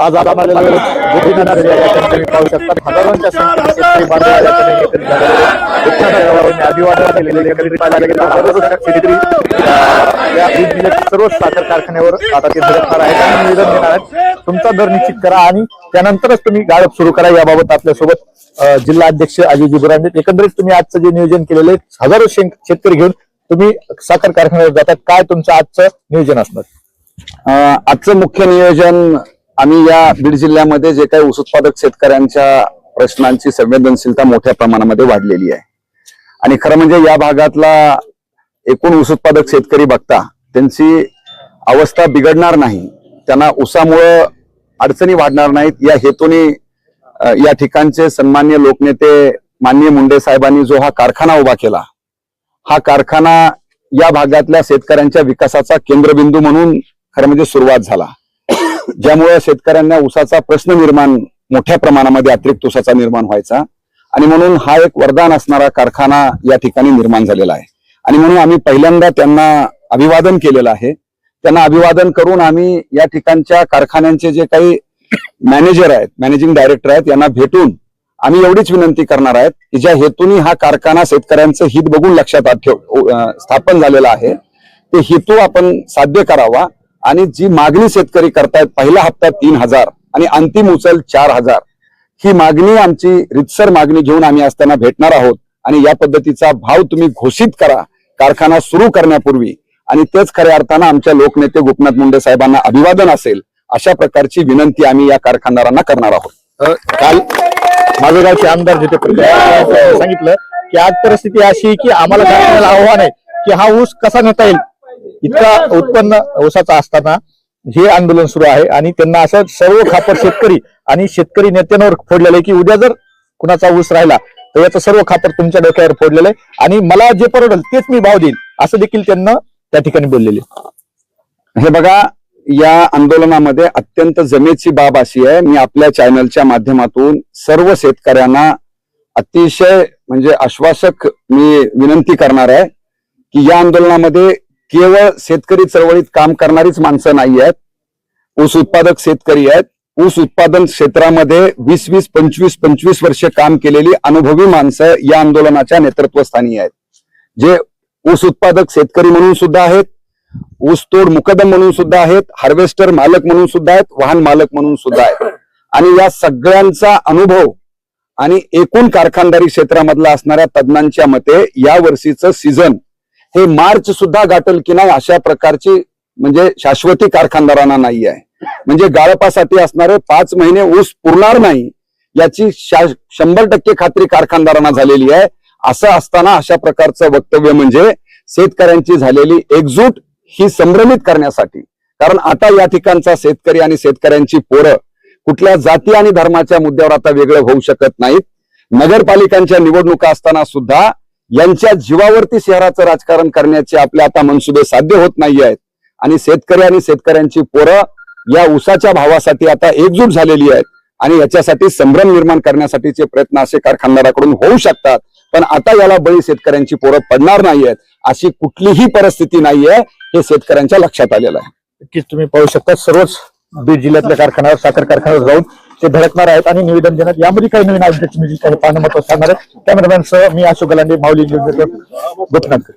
आज आपण आलेलो पाहू शकता हजारोंच्या संख्येने अभिवादन केलेले एकत्रित सर्व साखर कारखान्यावर आता ते धडकणार आहेत आणि निवेदन देणार आहेत तुमचा दर निश्चित करा आणि त्यानंतरच तुम्ही गाळप सुरू करा याबाबत आपल्यासोबत जिल्हा अध्यक्ष अजय बुरांडे एकंदरीत तुम्ही आजचं जे नियोजन केलेलं आहे हजारो शेतकरी घेऊन तुम्ही साखर कारखान्यावर जातात काय तुमचं आजचं नियोजन असणार? आजचं मुख्य नियोजन आम्ही या बीड जिल्ह्यामध्ये जे काही ऊस उत्पादक शेतकऱ्यांच्या प्रश्नांची संवेदनशीलता मोठ्या प्रमाणामध्ये वाढलेली आहे. आणि खरं म्हणजे या भागातला एकूण ऊस उत्पादक शेतकरी बघता त्यांची अवस्था बिघडणार नाही. त्यांना ऊसामुळं अडचणी वाढणार नाहीत. या हेतूने या ठिकाणचे सन्मान्य लोकनेते माननीय मुंडे साहेबांनी जो हा कारखाना उभा केला हा कारखाना या भागातल्या शेतकऱ्यांच्या विकासाचा केंद्रबिंदू म्हणून खरं म्हणजे सुरुवात झाला. ज्यामुळे शेतकऱ्यांना ऊसाचा प्रश्न निर्माण मोठ्या प्रमाणामध्ये अतिरिक्त ऊसाचा निर्माण व्हायचा. आणि म्हणून हा एक वरदान असणारा कारखाना या ठिकाणी निर्माण झालेला आहे. आणि म्हणून आम्ही पहिल्यांदा त्यांना अभिवादन केलेलं आहे. त्यांना अभिवादन करून आम्ही या ठिकाणच्या कारखान्यांचे जे काही मॅनेजर आहेत मॅनेजिंग डायरेक्टर आहेत यांना भेटून आम्ही एवढीच विनंती करणार आहेत की ज्या हेतूने हा कारखाना शेतकऱ्यांचं हित बघून लक्षात ठेव स्थापन झालेला आहे. ते हेतू आपण साध्य करावा. आणि जी मागणी शेतकरी करतायत पहिला हप्ता तीन हजार आणि अंतिम उचल चार हजार. ही मागणी आमची रितसर मागणी घेऊन आम्ही असताना भेटणार आहोत आणि या पद्धतीचा भाव तुम्ही घोषित करा. कारखाना सुरू करण्यापूर्वी आणि तेच खऱ्या अर्थानं आमच्या लोकनेते गोपनाथ मुंडे साहेबांना अभिवादन असेल अशा प्रकारची विनंती आम्ही या कारखानदारांना करणार आहोत. काल माझं गावचे आमदार जिथे सांगितलं की आज परिस्थिती अशी आहे की आम्हाला आव्हान आहे की हा ऊस कसा नेता येईल? इतका उत्पन्न ऊसाचा असताना हे आंदोलन सुरू आहे आणि त्यांना असं सर्व खापर शेतकरी आणि शेतकरी नेत्यांवर फोडलेलं आहे की उद्या जर कुणाचा ऊस राहिला तर याचं सर्व खापर तुमच्या डोक्यावर फोडलेलं आहे. आणि मला जे परवडेल तेच मी भाव देईल असं देखील त्यांना त्या ठिकाणी बोललेले हे बघा या आंदोलनामध्ये अत्यंत जमेची बाब अशी आहे. मी आपल्या चॅनलच्या माध्यमातून सर्व शेतकऱ्यांना अतिशय म्हणजे आश्वासक मी विनंती करणार आहे की या आंदोलनामध्ये केवळ शेतकरी चळवळीत काम करणारीच माणसं नाही आहेत. ऊस उत्पादक शेतकरी आहेत. ऊस उत्पादन क्षेत्रामध्ये वीस वीस पंचवीस पंचवीस वर्ष काम केलेली अनुभवी माणसं या आंदोलनाच्या नेतृत्वस्थानी आहेत. जे ऊस उत्पादक शेतकरी म्हणून सुद्धा आहेत ऊसतोड मुकदम म्हणून सुद्धा आहेत हार्वेस्टर मालक म्हणून सुद्धा आहेत वाहन मालक म्हणून सुद्धा आहेत. आणि या सगळ्यांचा अनुभव आणि एकूण कारखानदारी क्षेत्रामधला असणाऱ्या तज्ञांच्या मते या वर्षीचं सीझन हे मार्च सुद्धा गाठल की नाही अशा प्रकारची म्हणजे शाश्वती कारखानदारांना नाही आहे. म्हणजे गाळपासाठी असणारे पाच महिने ऊस पुरणार नाही याची शा- शंभर टक्के खात्री कारखानदारांना झालेली आहे. असं असताना अशा प्रकारचं वक्तव्य म्हणजे शेतकऱ्यांची झालेली एकजूट ही संभ्रमित करण्यासाठी. कारण आता या ठिकाणचा शेतकरी आणि शेतकऱ्यांची पोरं कुठल्या जाती आणि धर्माच्या मुद्द्यावर आता वेगळं होऊ शकत नाहीत. नगरपालिकांच्या निवडणुका असताना सुद्धा यांच्या जीवावरती शहराचं राजकारण करण्याचे आपले आता मनसुबे साध्य होत नाही आहेत. आणि शेतकरी आणि शेतकऱ्यांची पोरं या उसाच्या भावासाठी आता एकजूट झालेली आहेत. आणि याच्यासाठी संभ्रम निर्माण करण्यासाठीचे प्रयत्न असे कारखानदाराकडून होऊ शकतात. पण आता याला बळी शेतकऱ्यांची पोरं पडणार नाहीयेत. अशी कुठलीही परिस्थिती नाहीये हे शेतकऱ्यांच्या लक्षात आलेलं आहे. नक्कीच तुम्ही पाहू शकता सर्वच बीड जिल्ह्यातल्या कारखान्यावर साखर कारखान्यावर जाऊन ते धडकणार आहेत आणि निवेदन देणार यामध्ये काही नवीन अपडेट्स मी पाहणं महत्वाचं सांगणार आहे. कॅमेरामॅन सह मी अशोक गलांडे माऊली न्यूज नेटवर्क गोपीनाथ